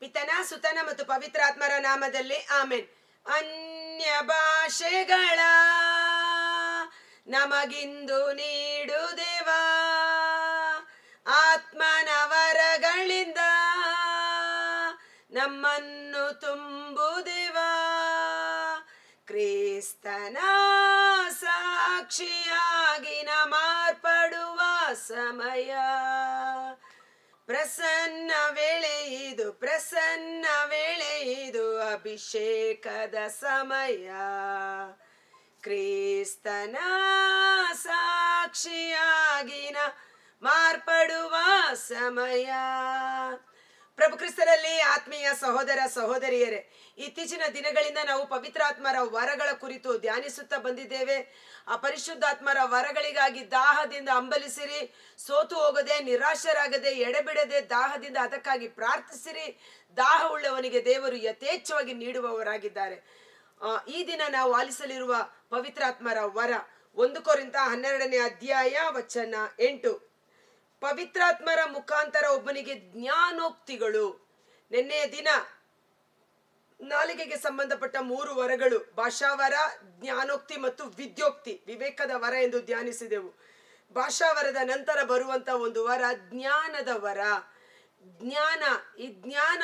ಪಿತನ, ಸುತನ ಮತ್ತು ಪವಿತ್ರಾತ್ಮರ ನಾಮದಲ್ಲಿ ಆಮೇನ್. ಅನ್ಯ ಭಾಷೆಗಳ ನಮಗಿಂದು ನೀಡು ದೇವ ಆತ್ಮನವರಗಳಿಂದ ನಮ್ಮನ್ನು ತುಂಬು ದೇವ ಕ್ರಿಸ್ತನ ಸಾಕ್ಷಿಯಾಗಿ ನ ಮಾರ್ಪಡುವ ಸಮಯ. ಪ್ರಸನ್ನ ವೇಳೆ ಇದು ಪ್ರಸನ್ನ ವೇಳೆ ಇದು ಅಭಿಷೇಕದ ಸಮಯ. ಕ್ರಿಸ್ತನ ಸಾಕ್ಷಿಯಾಗಿನ ಮಾರ್ಪಡುವ ಸಮಯ. ಪ್ರಭು ಕ್ರಿಸ್ತನಲ್ಲಿ ಆತ್ಮೀಯ ಸಹೋದರ ಸಹೋದರಿಯರೇ, ಇತ್ತೀಚಿನ ದಿನಗಳಿಂದ ನಾವು ಪವಿತ್ರಾತ್ಮರ ವರಗಳ ಕುರಿತು ಧ್ಯಾನಿಸುತ್ತಾ ಬಂದಿದ್ದೇವೆ. ಆ ಪರಿಶುದ್ಧಾತ್ಮರ ವರಗಳಿಗಾಗಿ ದಾಹದಿಂದ ಅಂಬಲಿಸಿರಿ ಸೋತು ಹೋಗದೆ, ನಿರಾಶರಾಗದೆ, ಎಡೆಬಿಡದೆ ದಾಹದಿಂದ ಅದಕ್ಕಾಗಿ ಪ್ರಾರ್ಥಿಸಿರಿ. ದಾಹವುಳ್ಳವನಿಗೆ ದೇವರು ಯಥೇಚ್ಛವಾಗಿ ನೀಡುವವರಾಗಿದ್ದಾರೆ. ಈ ದಿನ ನಾವು ಆಲಿಸಲಿರುವ ಪವಿತ್ರಾತ್ಮರ ವರ, ಒಂದು ಕೋರಿಂದ ಹನ್ನೆರಡನೇ ಅಧ್ಯಾಯ ವಚನ ಎಂಟು. ಪವಿತ್ರಾತ್ಮರ ಮುಖಾಂತರ ಒಬ್ಬನಿಗೆ ಜ್ಞಾನೋಕ್ತಿಗಳು. ನಿನ್ನೆಯ ದಿನ ನಾಲಿಗೆಗೆ ಸಂಬಂಧಪಟ್ಟ ಮೂರು ವರಗಳು, ಭಾಷಾವರ, ಜ್ಞಾನೋಕ್ತಿ ಮತ್ತು ವಿದ್ಯೋಕ್ತಿ. ವಿವೇಕದ ವರ ಎಂದು ಧ್ಯಾನಿಸಿದೆವು. ಭಾಷಾವರದ ನಂತರ ಬರುವಂತ ಒಂದು ವರ ಜ್ಞಾನದ ವರ. ಜ್ಞಾನ, ಈ ಜ್ಞಾನ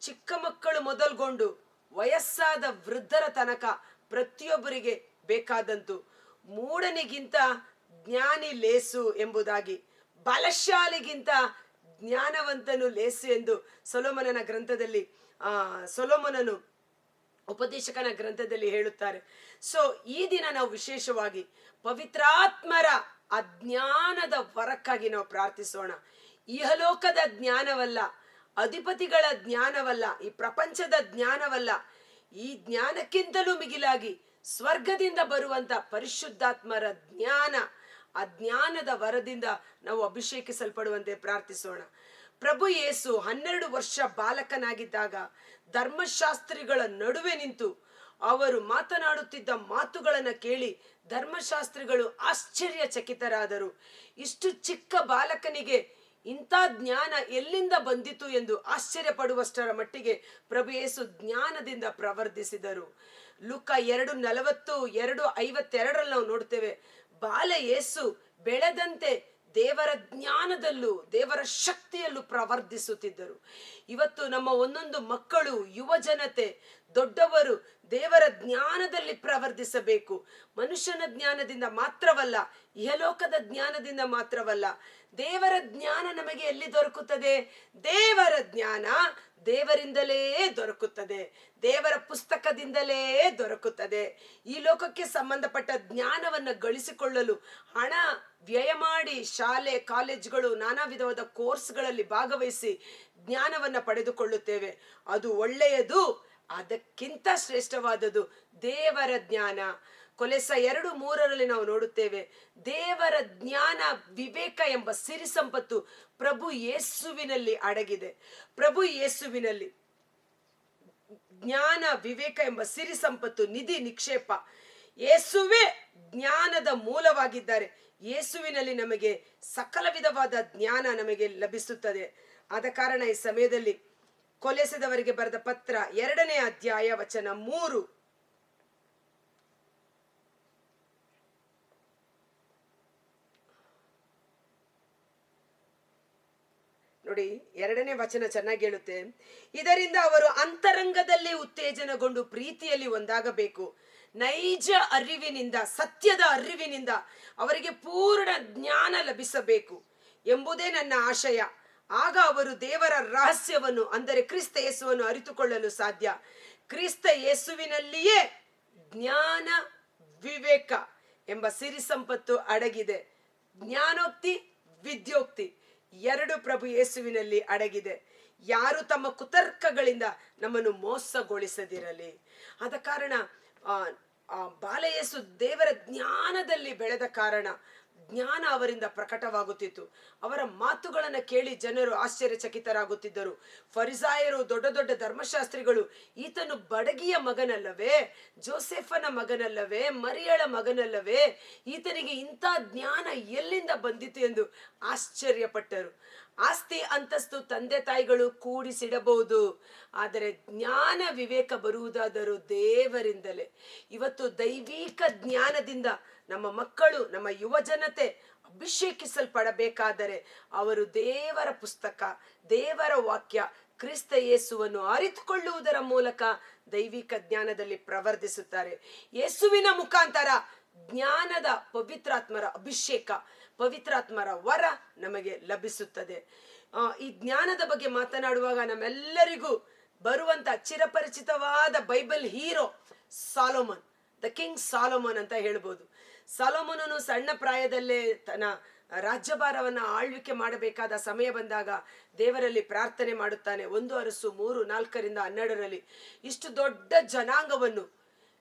ಚಿಕ್ಕ ಮಕ್ಕಳು ಮೊದಲ್ಗೊಂಡು ವಯಸ್ಸಾದ ವೃದ್ಧರ ತನಕ ಪ್ರತಿಯೊಬ್ಬರಿಗೆ ಬೇಕಾದಂತು. ಮೂಡನಿಗಿಂತ ಜ್ಞಾನಿ ಲೇಸು ಎಂಬುದಾಗಿ ಬಲಶಾಲಿಗಿಂತ ಜ್ಞಾನವಂತನು ಲೇಸು ಎಂದು ಸೊಲೋಮನನ ಗ್ರಂಥದಲ್ಲಿ, ಆ, ಸೊಲೋಮನನು ಉಪದೇಶಕನ ಗ್ರಂಥದಲ್ಲಿ ಹೇಳುತ್ತಾರೆ. ಸೊ ಈ ದಿನ ನಾವು ವಿಶೇಷವಾಗಿ ಪವಿತ್ರಾತ್ಮರ ಅಜ್ಞಾನದ ವರಕ್ಕಾಗಿ ನಾವು ಪ್ರಾರ್ಥಿಸೋಣ. ಇಹಲೋಕದ ಜ್ಞಾನವಲ್ಲ, ಅಧಿಪತಿಗಳ ಜ್ಞಾನವಲ್ಲ, ಈ ಪ್ರಪಂಚದ ಜ್ಞಾನವಲ್ಲ, ಈ ಜ್ಞಾನಕ್ಕಿಂತಲೂ ಮಿಗಿಲಾಗಿ ಸ್ವರ್ಗದಿಂದ ಬರುವಂತ ಪರಿಶುದ್ಧಾತ್ಮರ ಜ್ಞಾನ ಆ ಜ್ಞಾನದ ವರದಿಂದ ನಾವು ಅಭಿಷೇಕಿಸಲ್ಪಡುವಂತೆ ಪ್ರಾರ್ಥಿಸೋಣ. ಪ್ರಭು ಯೇಸು ಹನ್ನೆರಡು ವರ್ಷ ಬಾಲಕನಾಗಿದ್ದಾಗ ಧರ್ಮಶಾಸ್ತ್ರಿಗಳ ನಡುವೆ ನಿಂತು ಅವರು ಮಾತನಾಡುತ್ತಿದ್ದ ಮಾತುಗಳನ್ನು ಕೇಳಿ ಧರ್ಮಶಾಸ್ತ್ರಿಗಳು ಆಶ್ಚರ್ಯಚಕಿತರಾದರು. ಇಷ್ಟು ಚಿಕ್ಕ ಬಾಲಕನಿಗೆ ಇಂಥ ಜ್ಞಾನ ಎಲ್ಲಿಂದ ಬಂದಿತು ಎಂದು ಆಶ್ಚರ್ಯಪಡುವಷ್ಟರ ಮಟ್ಟಿಗೆ ಪ್ರಭು ಯೇಸು ಜ್ಞಾನದಿಂದ ಪ್ರವರ್ಧಿಸಿದರು. ಲುಕ ಎರಡು ನಲವತ್ತು, ಎರಡು ಐವತ್ತೆರಡರಲ್ಲಿ ನಾವು ನೋಡ್ತೇವೆ. ಬಾಲ ಯೇಸು ಬೆಳೆದಂತೆ ದೇವರ ಜ್ಞಾನದಲ್ಲೂ ದೇವರ ಶಕ್ತಿಯಲ್ಲೂ ಪ್ರವರ್ಧಿಸುತ್ತಿದ್ದರು. ಇವತ್ತು ನಮ್ಮ ಒಂದೊಂದು ಮಕ್ಕಳು ಯುವ ಜನತೆ ದೊಡ್ಡವರು ದೇವರ ಜ್ಞಾನದಲ್ಲಿ ಪ್ರವರ್ಧಿಸಬೇಕು. ಮನುಷ್ಯನ ಜ್ಞಾನದಿಂದ ಮಾತ್ರವಲ್ಲ, ಇಹಲೋಕದ ಜ್ಞಾನದಿಂದ ಮಾತ್ರವಲ್ಲ, ದೇವರ ಜ್ಞಾನ ನಮಗೆ ಎಲ್ಲಿ ದೊರಕುತ್ತದೆ? ದೇವರ ಜ್ಞಾನ ದೇವರಿಂದಲೇ ದೊರಕುತ್ತದೆ. ದೇವರ ಪುಸ್ತಕದಿಂದಲೇ ದೊರಕುತ್ತದೆ. ಈ ಲೋಕಕ್ಕೆ ಸಂಬಂಧಪಟ್ಟ ಜ್ಞಾನವನ್ನು ಗಳಿಸಿಕೊಳ್ಳಲು ಹಣ ವ್ಯಯ ಮಾಡಿ ಶಾಲೆ, ಕಾಲೇಜುಗಳು, ನಾನಾ ವಿಧವಾದ ಕೋರ್ಸ್ಗಳಲ್ಲಿ ಭಾಗವಹಿಸಿ ಜ್ಞಾನವನ್ನು ಪಡೆದುಕೊಳ್ಳುತ್ತೇವೆ. ಅದು ಒಳ್ಳೆಯದು ಅದಕ್ಕಿಂತ ಶ್ರೇಷ್ಠವಾದದ್ದು ದೇವರ ಜ್ಞಾನ. ಕೊಲೆಸ ಎರಡು ಮೂರರಲ್ಲಿ ನಾವು ನೋಡುತ್ತೇವೆ, ದೇವರ ಜ್ಞಾನ ವಿವೇಕ ಎಂಬ ಸಿರಿ ಸಂಪತ್ತು ಪ್ರಭು ಯೇಸುವಿನಲ್ಲಿ ಅಡಗಿದೆ. ಪ್ರಭು ಯೇಸುವಿನಲ್ಲಿ ಜ್ಞಾನ ವಿವೇಕ ಎಂಬ ಸಿರಿ ಸಂಪತ್ತು, ನಿಧಿ ನಿಕ್ಷೇಪ. ಯೇಸುವೇ ಜ್ಞಾನದ ಮೂಲವಾಗಿದ್ದಾರೆ. ಯೇಸುವಿನಲ್ಲಿ ನಮಗೆ ಸಕಲ ವಿಧವಾದ ಜ್ಞಾನ ನಮಗೆ ಲಭಿಸುತ್ತದೆ. ಆದ ಕಾರಣ ಈ ಸಮಯದಲ್ಲಿ ಕೊಲೆಸದವರಿಗೆ ಬರೆದ ಪತ್ರ ಎರಡನೇ ಅಧ್ಯಾಯ ವಚನ ಮೂರು. ನೋಡಿ, ಎರಡನೇ ವಚನ ಚೆನ್ನಾಗಿ ಹೇಳುತ್ತೆ. ಇದರಿಂದ ಅವರು ಅಂತರಂಗದಲ್ಲಿ ಉತ್ತೇಜನಗೊಂಡು ಪ್ರೀತಿಯಲ್ಲಿ ಒಂದಾಗಬೇಕು. ನೈಜ ಅರಿವಿನಿಂದ, ಸತ್ಯದ ಅರಿವಿನಿಂದ ಅವರಿಗೆ ಪೂರ್ಣ ಜ್ಞಾನ ಲಭಿಸಬೇಕು ಎಂಬುದೇ ನನ್ನ ಆಶಯ. ಆಗ ಅವರು ದೇವರ ರಹಸ್ಯವನ್ನು ಅಂದರೆ ಕ್ರಿಸ್ತ ಯೇಸುವನ್ನು ಅರಿತುಕೊಳ್ಳಲು ಸಾಧ್ಯ. ಕ್ರಿಸ್ತ ಯೇಸುವಿನಲ್ಲಿಯೇ ಜ್ಞಾನ ವಿವೇಕ ಎಂಬ ಸಿರಿ ಸಂಪತ್ತು ಅಡಗಿದೆ. ಜ್ಞಾನೋಕ್ತಿ ವಿದ್ಯೋಕ್ತಿ ಎರಡು ಪ್ರಭು ಯೇಸುವಿನಲ್ಲಿ ಅಡಗಿದೆ. ಯಾರು ತಮ್ಮ ಕುತರ್ಕಗಳಿಂದ ನಮ್ಮನ್ನು ಮೋಸಗೊಳಿಸದಿರಲಿ. ಆದ ಕಾರಣ ಆ, ಬಾಲಯೇಸು ದೇವರ ಜ್ಞಾನದಲ್ಲಿ ಬೆಳೆದ ಕಾರಣ ಜ್ಞಾನ ಅವರಿಂದ ಪ್ರಕಟವಾಗುತ್ತಿತ್ತು. ಅವರ ಮಾತುಗಳನ್ನು ಕೇಳಿ ಜನರು ಆಶ್ಚರ್ಯಚಕಿತರಾಗುತ್ತಿದ್ದರು. ಫರಿಸಾಯರು ದೊಡ್ಡ ದೊಡ್ಡ ಧರ್ಮಶಾಸ್ತ್ರಿಗಳು, ಈತನು ಬಡಗಿಯ ಮಗನಲ್ಲವೇ, ಜೋಸೆಫನ ಮಗನಲ್ಲವೇ, ಮರಿಯಳ ಮಗನಲ್ಲವೇ, ಈತನಿಗೆ ಇಂಥ ಜ್ಞಾನ ಎಲ್ಲಿಂದ ಬಂದಿತು ಎಂದು ಆಶ್ಚರ್ಯಪಟ್ಟರು. ಆಸ್ತಿ ಅಂತಸ್ತು ತಂದೆ ತಾಯಿಗಳು ಕೂಡಿಸಿಡಬಹುದು. ಆದರೆ ಜ್ಞಾನ ವಿವೇಕ ಬರುವುದಾದರೂ ದೇವರಿಂದಲೇ. ಇವತ್ತು ದೈವಿಕ ಜ್ಞಾನದಿಂದ ನಮ್ಮ ಮಕ್ಕಳು, ನಮ್ಮ ಯುವ ಜನತೆ ಅಭಿಷೇಕಿಸಲ್ಪಡಬೇಕಾದರೆ ಅವರು ದೇವರ ಪುಸ್ತಕ, ದೇವರ ವಾಕ್ಯ, ಕ್ರಿಸ್ತ ಯೇಸುವನ್ನು ಅರಿತುಕೊಳ್ಳುವುದರ ಮೂಲಕ ದೈವಿಕ ಜ್ಞಾನದಲ್ಲಿ ಪ್ರವರ್ಧಿಸುತ್ತಾರೆ. ಯೇಸುವಿನ ಮುಖಾಂತರ ಜ್ಞಾನದ ಪವಿತ್ರಾತ್ಮರ ಅಭಿಷೇಕ, ಪವಿತ್ರಾತ್ಮರ ವರ ನಮಗೆ ಲಭಿಸುತ್ತದೆ. ಈ ಜ್ಞಾನದ ಬಗ್ಗೆ ಮಾತನಾಡುವಾಗ ನಮ್ಮೆಲ್ಲರಿಗೂ ಬರುವಂತ ಚಿರಪರಿಚಿತವಾದ Bible hero Solomon, the king Solomon ಅಂತ ಹೇಳ್ಬೋದು. ಸಾಲೋಮನನು ಸಣ್ಣ ಪ್ರಾಯದಲ್ಲೇ ತನ್ನ ರಾಜ್ಯಭಾರವನ್ನ ಆಳ್ವಿಕೆ ಮಾಡಬೇಕಾದ ಸಮಯ ಬಂದಾಗ ದೇವರಲ್ಲಿ ಪ್ರಾರ್ಥನೆ ಮಾಡುತ್ತಾನೆ. ಒಂದು ಅರಸು, ಮೂರು, ನಾಲ್ಕರಿಂದ ಹನ್ನೆರಡರಲ್ಲಿ. ಇಷ್ಟು ದೊಡ್ಡ ಜನಾಂಗವನ್ನು,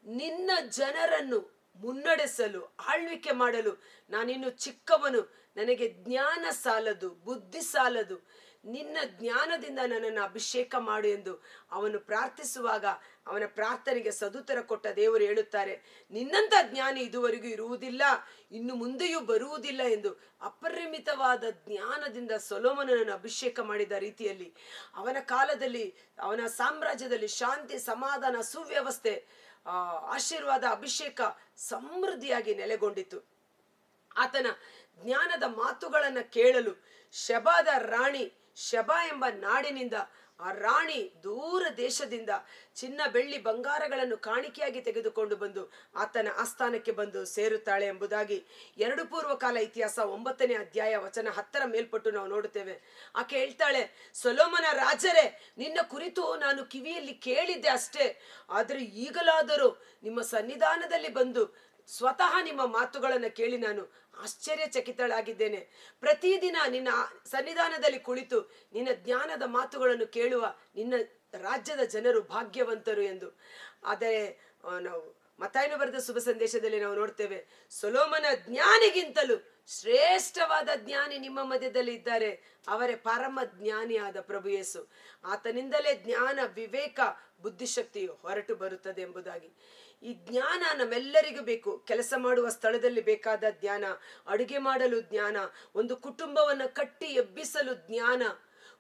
ನಿನ್ನ ಜನರನ್ನು ಮುನ್ನಡೆಸಲು, ಆಳ್ವಿಕೆ ಮಾಡಲು, ನಾನಿನ್ನು ಚಿಕ್ಕವನು, ನನಗೆ ಜ್ಞಾನ ಸಾಲದು, ಬುದ್ಧಿ ಸಾಲದು. ನಿನ್ನ ಜ್ಞಾನದಿಂದ ನನ್ನನ್ನು ಅಭಿಷೇಕ ಮಾಡು ಎಂದು ಅವನು ಪ್ರಾರ್ಥಿಸುವಾಗ ಅವನ ಪ್ರಾರ್ಥನೆಗೆ ಸದುತ್ತರ ಕೊಟ್ಟ ದೇವರು ಹೇಳುತ್ತಾರೆ, ನಿನ್ನಂಥ ಜ್ಞಾನಿ ಇದುವರೆಗೂ ಇರುವುದಿಲ್ಲ, ಇನ್ನು ಮುಂದೆಯೂ ಬರುವುದಿಲ್ಲ ಎಂದು ಅಪರಿಮಿತವಾದ ಜ್ಞಾನದಿಂದ ಸೊಲೋಮನನ್ನು ಅಭಿಷೇಕ ಮಾಡಿದ ರೀತಿಯಲ್ಲಿ ಅವನ ಕಾಲದಲ್ಲಿ, ಅವನ ಸಾಮ್ರಾಜ್ಯದಲ್ಲಿ ಶಾಂತಿ, ಸಮಾಧಾನ, ಸುವ್ಯವಸ್ಥೆ ಆಶೀರ್ವಾದ ಅಭಿಷೇಕ ಸಮೃದ್ಧಿಯಾಗಿ ನೆಲೆಗೊಂಡಿತು. ಆತನ ಜ್ಞಾನದ ಮಾತುಗಳನ್ನು ಕೇಳಲು ಶಬಾದ ರಾಣಿ ಶಬಾ ಎಂಬ ನಾಡಿನಿಂದ ಆ ರಾಣಿ ದೂರ ದೇಶದಿಂದ ಚಿನ್ನ ಬೆಳ್ಳಿ ಬಂಗಾರಗಳನ್ನು ಕಾಣಿಕೆಯಾಗಿ ತೆಗೆದುಕೊಂಡು ಬಂದು ಆತನ ಆಸ್ಥಾನಕ್ಕೆ ಬಂದು ಸೇರುತ್ತಾಳೆ ಎಂಬುದಾಗಿ ಎರಡು ಪೂರ್ವಕಾಲ ಇತಿಹಾಸ ಒಂಬತ್ತನೇ ಅಧ್ಯಾಯ ವಚನ ಹತ್ತರ ಮೇಲ್ಪಟ್ಟು ನಾವು ನೋಡುತ್ತೇವೆ. ಆಕೆ ಹೇಳ್ತಾಳೆ, ಸೊಲೋಮನ ರಾಜರೇ, ನಿನ್ನ ಕುರಿತು ನಾನು ಕಿವಿಯಲ್ಲಿ ಕೇಳಿದ್ದೆ ಅಷ್ಟೇ. ಆದರೆ ಈಗಲಾದರೂ ನಿಮ್ಮ ಸನ್ನಿಧಾನದಲ್ಲಿ ಬಂದು ಸ್ವತಃ ನಿಮ್ಮ ಮಾತುಗಳನ್ನು ಕೇಳಿ ನಾನು ಆಶ್ಚರ್ಯಚಕಿತಳಾಗಿದ್ದೇನೆ. ಪ್ರತಿದಿನ ನಿನ್ನ ಸನ್ನಿಧಾನದಲ್ಲಿ ಕುಳಿತು ನಿನ್ನ ಜ್ಞಾನದ ಮಾತುಗಳನ್ನು ಕೇಳುವ ನಿನ್ನ ರಾಜ್ಯದ ಜನರು ಭಾಗ್ಯವಂತರು ಎಂದು. ಆದರೆ ನಾವು ಮತಾಯನು ಬರೆದ ಶುಭ ಸಂದೇಶದಲ್ಲಿ ನಾವು ನೋಡ್ತೇವೆ, ಸೊಲೋಮನ ಜ್ಞಾನಿಗಿಂತಲೂ ಶ್ರೇಷ್ಠವಾದ ಜ್ಞಾನಿ ನಿಮ್ಮ ಮಧ್ಯದಲ್ಲಿ ಇದ್ದಾರೆ. ಅವರೇ ಪರಮ ಜ್ಞಾನಿಯಾದ ಪ್ರಭು ಯೇಸು. ಆತನಿಂದಲೇ ಜ್ಞಾನ, ವಿವೇಕ, ಬುದ್ಧಿಶಕ್ತಿಯು ಹೊರಟು ಬರುತ್ತದೆ ಎಂಬುದಾಗಿ. ಈ ಜ್ಞಾನ ನಮ್ಮೆಲ್ಲರಿಗೂ ಬೇಕು. ಕೆಲಸ ಮಾಡುವ ಸ್ಥಳದಲ್ಲಿ ಬೇಕಾದ ಜ್ಞಾನ, ಅಡುಗೆ ಮಾಡಲು ಜ್ಞಾನ, ಒಂದು ಕುಟುಂಬವನ್ನು ಕಟ್ಟಿ ಎಬ್ಬಿಸಲು ಜ್ಞಾನ.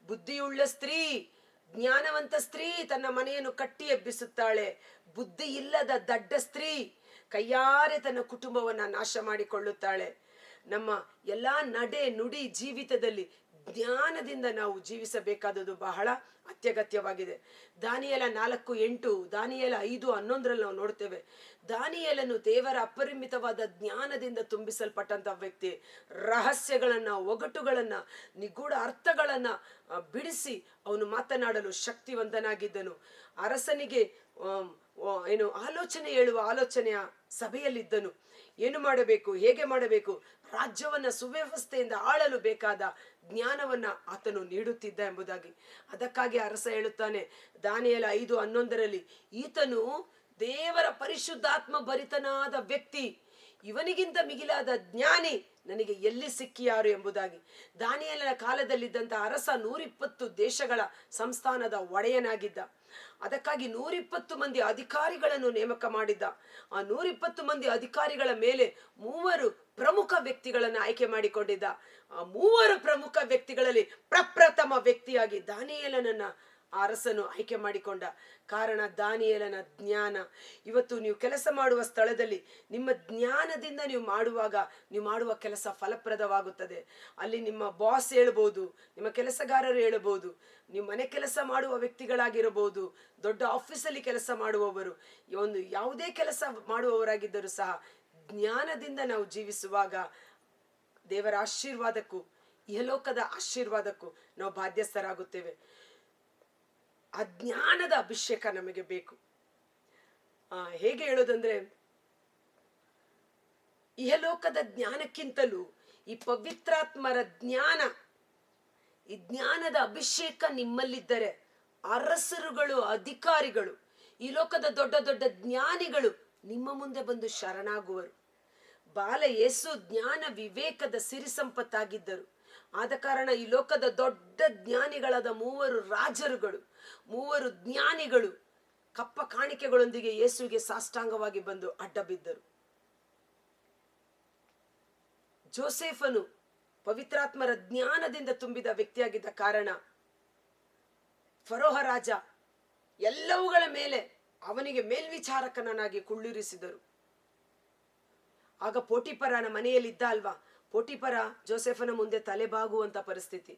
ಬುದ್ಧಿಯುಳ್ಳ ಸ್ತ್ರೀ, ಜ್ಞಾನವಂತ ಸ್ತ್ರೀ ತನ್ನ ಮನೆಯನ್ನು ಕಟ್ಟಿ ಎಬ್ಬಿಸುತ್ತಾಳೆ. ಬುದ್ಧಿ ಇಲ್ಲದ ದಡ್ಡ ಸ್ತ್ರೀ ಕೈಯಾರೆ ತನ್ನ ಕುಟುಂಬವನ್ನ ನಾಶ ಮಾಡಿಕೊಳ್ಳುತ್ತಾಳೆ. ನಮ್ಮ ಎಲ್ಲಾ ನಡೆ ನುಡಿ ಜೀವಿತದಲ್ಲಿ ಜ್ಞಾನದಿಂದ ನಾವು ಜೀವಿಸಬೇಕಾದದ್ದು ಬಹಳ ಅತ್ಯಗತ್ಯವಾಗಿದೆ. ದಾನಿಯಲ ನಾಲ್ಕು, ಎಂಟು, ದಾನಿಯಲ ಐದು ಹನ್ನೊಂದರಲ್ಲಿ ನಾವು ನೋಡ್ತೇವೆ. ದಾನಿಯಲನ್ನು ದೇವರ ಅಪರಿಮಿತವಾದ ಜ್ಞಾನದಿಂದ ತುಂಬಿಸಲ್ಪಟ್ಟಂತ ವ್ಯಕ್ತಿ. ರಹಸ್ಯಗಳನ್ನ, ಒಗಟುಗಳನ್ನ, ನಿಗೂಢ ಅರ್ಥಗಳನ್ನ ಬಿಡಿಸಿ ಅವನು ಮಾತನಾಡಲು ಶಕ್ತಿವಂತನಾಗಿದ್ದನು. ಅರಸನಿಗೆ ಏನು ಆಲೋಚನೆ ಹೇಳುವ ಆಲೋಚನೆಯ ಸಭೆಯಲ್ಲಿದ್ದನು. ಏನು ಮಾಡಬೇಕು? ಹೇಗೆ ಮಾಡಬೇಕು? ರಾಜ್ಯವನ್ನ ಸುವ್ಯವಸ್ಥೆಯಿಂದ ಆಳಲು ಬೇಕಾದ ಜ್ಞಾನವನ್ನ ಆತನು ನೀಡುತ್ತಿದ್ದ ಎಂಬುದಾಗಿ. ಅದಕ್ಕಾಗಿ ಅರಸ ಹೇಳುತ್ತಾನೆ, ದಾನಿಯಲ ಐದು ಹನ್ನೊಂದರಲ್ಲಿ, ಈತನು ದೇವರ ಪರಿಶುದ್ಧಾತ್ಮ ಭರಿತನಾದ ವ್ಯಕ್ತಿ, ಇವನಿಗಿಂತ ಮಿಗಿಲಾದ ಜ್ಞಾನಿ ನನಗೆ ಎಲ್ಲಿ ಸಿಕ್ಕಿಯಾರು ಎಂಬುದಾಗಿ. ದಾನಿಯಲನ ಕಾಲದಲ್ಲಿದ್ದಂಥ ಅರಸ ನೂರಿಪ್ಪತ್ತು ದೇಶಗಳ ಸಂಸ್ಥಾನದ ಒಡೆಯನಾಗಿದ್ದ. ಅದಕ್ಕಾಗಿ ನೂರಿಪ್ಪತ್ತು ಮಂದಿ ಅಧಿಕಾರಿಗಳನ್ನು ನೇಮಕ ಮಾಡಿದ್ದ. ಆ ನೂರಿಪ್ಪತ್ತು ಮಂದಿ ಅಧಿಕಾರಿಗಳ ಮೇಲೆ ಮೂವರು ಪ್ರಮುಖ ವ್ಯಕ್ತಿಗಳನ್ನು ಆಯ್ಕೆ ಮಾಡಿಕೊಂಡಿದ್ದ. ಆ ಮೂವರು ಪ್ರಮುಖ ವ್ಯಕ್ತಿಗಳಲ್ಲಿ ಪ್ರಪ್ರಥಮ ವ್ಯಕ್ತಿಯಾಗಿ ದಾನಿಯೇಲನನ್ನ ಅರಸನು ಆಯ್ಕೆ ಮಾಡಿಕೊಂಡ ಕಾರಣ ದಾನಿಯೇಲನ ಜ್ಞಾನ. ಇವತ್ತು ನೀವು ಕೆಲಸ ಮಾಡುವ ಸ್ಥಳದಲ್ಲಿ ನಿಮ್ಮ ಜ್ಞಾನದಿಂದ ನೀವು ಮಾಡುವಾಗ ನೀವು ಮಾಡುವ ಕೆಲಸ ಫಲಪ್ರದವಾಗುತ್ತದೆ. ಅಲ್ಲಿ ನಿಮ್ಮ ಬಾಸ್ ಹೇಳ್ಬೋದು, ನಿಮ್ಮ ಕೆಲಸಗಾರರು ಹೇಳ್ಬೋದು ನೀವು ಮನೆ ಕೆಲಸ ಮಾಡುವ ವ್ಯಕ್ತಿಗಳಾಗಿರಬಹುದು, ದೊಡ್ಡ ಆಫೀಸಲ್ಲಿ ಕೆಲಸ ಮಾಡುವವರು ಒಂದು ಯಾವುದೇ ಕೆಲಸ ಮಾಡುವವರಾಗಿದ್ದರೂ ಸಹ ಜ್ಞಾನದಿಂದ ನಾವು ಜೀವಿಸುವಾಗ ದೇವರ ಆಶೀರ್ವಾದಕ್ಕೂ, ಇಹಲೋಕದ ಆಶೀರ್ವಾದಕ್ಕೂ ನಾವು ಬಾಧ್ಯಸ್ಥರಾಗುತ್ತೇವೆ. ಆ ಜ್ಞಾನದ ಅಭಿಷೇಕ ನಮಗೆ ಬೇಕು. ಹೇಗೆ ಹೇಳೋದಂದ್ರೆ, ಇಹಲೋಕದ ಜ್ಞಾನಕ್ಕಿಂತಲೂ ಈ ಪವಿತ್ರಾತ್ಮರ ಜ್ಞಾನ, ಈ ಜ್ಞಾನದ ಅಭಿಷೇಕ ನಿಮ್ಮಲ್ಲಿದ್ದರೆ ಅರಸರುಗಳು, ಅಧಿಕಾರಿಗಳು, ಈ ಲೋಕದ ದೊಡ್ಡ ದೊಡ್ಡ ಜ್ಞಾನಿಗಳು ನಿಮ್ಮ ಮುಂದೆ ಬಂದು ಶರಣಾಗುವರು. ಬಾಲ ಯೇಸು ಜ್ಞಾನ ವಿವೇಕದ ಸಿರಿ ಸಂಪತ್ತಾಗಿದ್ದರು ಆದ ಕಾರಣ ಈ ಲೋಕದ ದೊಡ್ಡ ಜ್ಞಾನಿಗಳಾದ ಮೂವರು ರಾಜರುಗಳು, ಮೂವರು ಜ್ಞಾನಿಗಳು ಕಪ್ಪ ಕಾಣಿಕೆಗಳೊಂದಿಗೆ ಯೇಸುವಿಗೆ ಸಾಷ್ಟಾಂಗವಾಗಿ ಬಂದು ಅಡ್ಡ ಬಿದ್ದರು ಜೋಸೆಫನು ಪವಿತ್ರಾತ್ಮರ ಜ್ಞಾನದಿಂದ ತುಂಬಿದ ವ್ಯಕ್ತಿಯಾಗಿದ್ದ ಕಾರಣ ಫರೋಹ ರಾಜ ಎಲ್ಲವುಗಳ ಮೇಲೆ ಅವನಿಗೆ ಮೇಲ್ವಿಚಾರಕನಾಗಿ ಕುಳ್ಳಿರಿಸಿದರು. ಆಗ ಪೋಟಿಪರನ ಮನೆಯಲ್ಲಿದ್ದ ಅಲ್ವಾ ಪೋಟಿಪರ ಜೋಸೆಫನ ಮುಂದೆ ತಲೆಬಾಗುವಂತ ಪರಿಸ್ಥಿತಿ.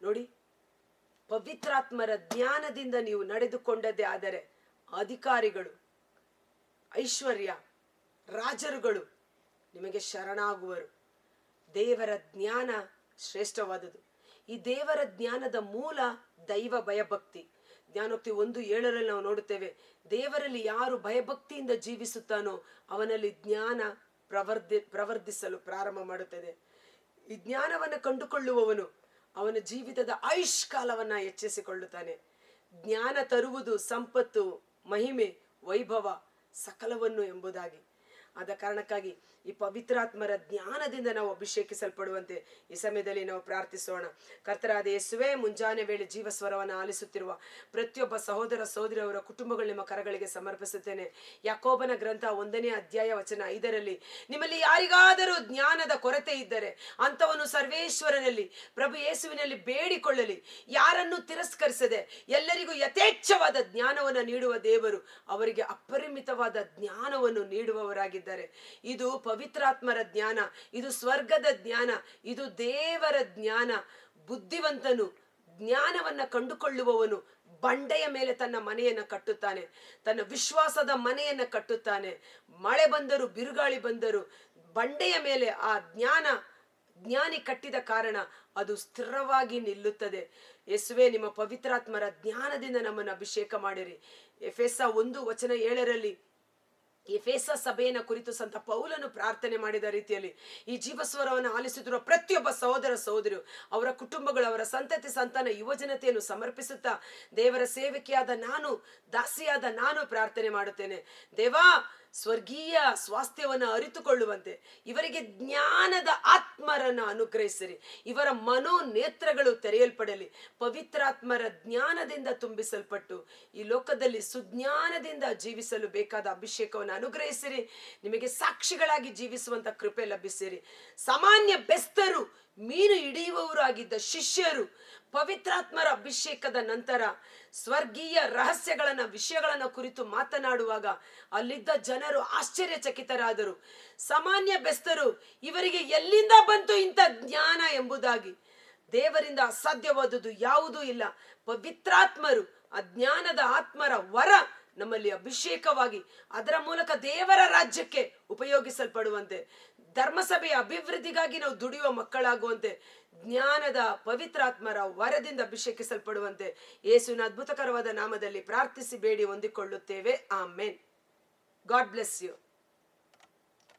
ನೋಡಿ, ಪವಿತ್ರಾತ್ಮರ ಜ್ಞಾನದಿಂದ ನೀವು ನಡೆದುಕೊಂಡದ್ದೇ ಆದರೆ ಅಧಿಕಾರಿಗಳು, ಐಶ್ವರ್ಯ, ರಾಜರುಗಳು ನಿಮಗೆ ಶರಣಾಗುವರು. ದೇವರ ಜ್ಞಾನ ಶ್ರೇಷ್ಠವಾದುದು ಈ ದೇವರ ಜ್ಞಾನದ ಮೂಲ ದೈವ ಭಯಭಕ್ತಿ. ಜ್ಞಾನೋಕ್ತಿ ಒಂದು ಏಳರಲ್ಲಿ ನಾವು ನೋಡುತ್ತೇವೆ, ದೇವರಲ್ಲಿ ಯಾರು ಭಯಭಕ್ತಿಯಿಂದ ಜೀವಿಸುತ್ತಾನೋ ಅವನಲ್ಲಿ ಜ್ಞಾನ ಪ್ರವರ್ಧಿ, ಪ್ರವರ್ಧಿಸಲು ಪ್ರಾರಂಭ ಮಾಡುತ್ತದೆ. ಈ ಜ್ಞಾನವನ್ನು ಕಂಡುಕೊಳ್ಳುವವನು ಅವನ ಜೀವಿತದ ಆಯುಷ್ಕಾಲವನ್ನ ಹೆಚ್ಚಿಸಿಕೊಳ್ಳುತ್ತಾನೆ. ಜ್ಞಾನ ತರುವುದು ಸಂಪತ್ತು, ಮಹಿಮೆ, ವೈಭವ ಸಕಲವನ್ನು ಎಂಬುದಾಗಿ. ಆದ ಕಾರಣಕ್ಕಾಗಿ ಈ ಪವಿತ್ರಾತ್ಮರ ಜ್ಞಾನದಿಂದ ನಾವು ಅಭಿಷೇಕಿಸಲ್ಪಡುವಂತೆ ಈ ಸಮಯದಲ್ಲಿ ನಾವು ಪ್ರಾರ್ಥಿಸೋಣ. ಕರ್ತರಾದ ಯೇಸುವೆ, ಮುಂಜಾನೆ ವೇಳೆ ಜೀವಸ್ವರವನ್ನು ಆಲಿಸುತ್ತಿರುವ ಪ್ರತಿಯೊಬ್ಬ ಸಹೋದರ ಸಹೋದರಿಯವರ ಕುಟುಂಬಗಳು ನಿಮ್ಮ ಕರಗಳಿಗೆ ಸಮರ್ಪಿಸುತ್ತೇನೆ. ಯಾಕೋಬನ ಗ್ರಂಥ ಒಂದನೇ ಅಧ್ಯಾಯ ವಚನ ಐದರಲ್ಲಿ, ನಿಮ್ಮಲ್ಲಿ ಯಾರಿಗಾದರೂ ಜ್ಞಾನದ ಕೊರತೆ ಇದ್ದರೆ ಅಂಥವನು ಸರ್ವೇಶ್ವರನಲ್ಲಿ, ಪ್ರಭು ಯೇಸುವಿನಲ್ಲಿ ಬೇಡಿಕೊಳ್ಳಲಿ. ಯಾರನ್ನು ತಿರಸ್ಕರಿಸದೆ ಎಲ್ಲರಿಗೂ ಯಥೇಚ್ಛವಾದ ಜ್ಞಾನವನ್ನು ನೀಡುವ ದೇವರು ಅವರಿಗೆ ಅಪರಿಮಿತವಾದ ಜ್ಞಾನವನ್ನು ನೀಡುವವರಾಗಿದ್ದಾರೆ. ಇದು ಪವಿತ್ರಾತ್ಮರ ಜ್ಞಾನ, ಇದು ಸ್ವರ್ಗದ ಜ್ಞಾನ, ಇದು ದೇವರ ಜ್ಞಾನ. ಬುದ್ಧಿವಂತನು ಜ್ಞಾನವನ್ನ ಕಂಡುಕೊಳ್ಳುವವನು ಬಂಡೆಯ ಮೇಲೆ ತನ್ನ ಮನೆಯನ್ನ ಕಟ್ಟುತ್ತಾನೆ. ತನ್ನ ವಿಶ್ವಾಸದ ಮನೆಯನ್ನ ಕಟ್ಟುತ್ತಾನೆ. ಮಳೆ ಬಂದರು ಬಿರುಗಾಳಿ ಬಂದರು ಬಂಡೆಯ ಮೇಲೆ ಆ ಜ್ಞಾನ, ಜ್ಞಾನಿ ಕಟ್ಟಿದ ಕಾರಣ ಅದು ಸ್ಥಿರವಾಗಿ ನಿಲ್ಲುತ್ತದೆ. ಯೇಸುವೆ, ನಿಮ್ಮ ಪವಿತ್ರಾತ್ಮರ ಜ್ಞಾನದಿಂದ ನಮ್ಮನ್ನು ಅಭಿಷೇಕ ಮಾಡಿರಿ. ಎಫೆಸ ಒಂದು ವಚನ ಏಳರಲ್ಲಿ ಎಫೆಸ ಸಭೆಯನ್ನು ಕುರಿತು ಸಂತ ಪೌಲನು ಪ್ರಾರ್ಥನೆ ಮಾಡಿದ ರೀತಿಯಲ್ಲಿ ಈ ಜೀವಸ್ವರವನ್ನು ಆಲಿಸುತ್ತಿರುವ ಪ್ರತಿಯೊಬ್ಬ ಸಹೋದರ ಸಹೋದರಿಯು ಅವರ ಕುಟುಂಬಗಳು, ಅವರ ಸಂತತಿ, ಸಂತಾನ ಯುವಜನತೆಯನ್ನು ಸಮರ್ಪಿಸುತ್ತಾ, ದೇವರ ಸೇವಕಿಯಾದ ನಾನು, ದಾಸಿಯಾದ ನಾನು ಪ್ರಾರ್ಥನೆ ಮಾಡುತ್ತೇನೆ. ದೇವಾ ಸ್ವರ್ಗೀಯ ಸ್ವಾಸ್ಥ್ಯವನ್ನು ಅರಿತುಕೊಳ್ಳುವಂತೆ, ಇವರಿಗೆ ಜ್ಞಾನದ ಆತ್ಮರನ್ನು ಅನುಗ್ರಹಿಸಿರಿ. ಇವರ ಮನೋ ನೇತ್ರಗಳು ತೆರೆಯಲ್ಪಡಲಿ. ಪವಿತ್ರಾತ್ಮರ ಜ್ಞಾನದಿಂದ ತುಂಬಿಸಲ್ಪಟ್ಟು, ಈ ಲೋಕದಲ್ಲಿ ಸುಜ್ಞಾನದಿಂದ ಜೀವಿಸಲು ಬೇಕಾದ ಅಭಿಷೇಕವನ್ನು ಅನುಗ್ರಹಿಸಿರಿ. ನಿಮಗೆ ಸಾಕ್ಷಿಗಳಾಗಿ ಜೀವಿಸುವಂತ ಕೃಪೆ ಲಭಿಸಿರಿ. ಸಾಮಾನ್ಯ ಬೆಸ್ತರು ಮೀನು ಹಿಡಿಯುವವರಾಗಿದ್ದ ಶಿಷ್ಯರು ಪವಿತ್ರಾತ್ಮರ ಅಭಿಷೇಕದ ನಂತರ ಸ್ವರ್ಗೀಯ ರಹಸ್ಯಗಳನ್ನ, ವಿಷಯಗಳನ್ನ ಕುರಿತು ಮಾತನಾಡುವಾಗ ಅಲ್ಲಿದ್ದ ಜನರು ಆಶ್ಚರ್ಯಚಕಿತರಾದರು. ಸಾಮಾನ್ಯ ಬೆಸ್ತರು ಇವರಿಗೆ ಎಲ್ಲಿಂದ ಬಂತು ಇಂಥ ಜ್ಞಾನ ಎಂಬುದಾಗಿ. ದೇವರಿಂದ ಅಸಾಧ್ಯವಾದುದು ಯಾವುದೂ ಇಲ್ಲ. ಪವಿತ್ರಾತ್ಮರು ಅಜ್ಞಾನದ ಆತ್ಮರ ವರ ನಮ್ಮಲ್ಲಿ ಅಭಿಷೇಕವಾಗಿ ಅದರ ಮೂಲಕ ದೇವರ ರಾಜ್ಯಕ್ಕೆ ಉಪಯೋಗಿಸಲ್ಪಡುವಂತೆ. ಧರ್ಮಸಭೆಯ ಅಭಿವೃದ್ಧಿಗಾಗಿ ನಾವು ದುಡಿಯುವ ಮಕ್ಕಳಾಗುವಂತೆ, ಜ್ಞಾನದ ಪವಿತ್ರಾತ್ಮರ ವರದಿಂದ ಅಭಿಷೇಕಿಸಲ್ಪಡುವಂತೆ ಯೇಸುವಿನ ಅದ್ಭುತಕರವಾದ ನಾಮದಲ್ಲಿ ಪ್ರಾರ್ಥಿಸಿ ಬೇಡಿ, ಹೊಂದಿಕೊಳ್ಳುತ್ತೇವೆ. ಆಮೇನ್. God bless you.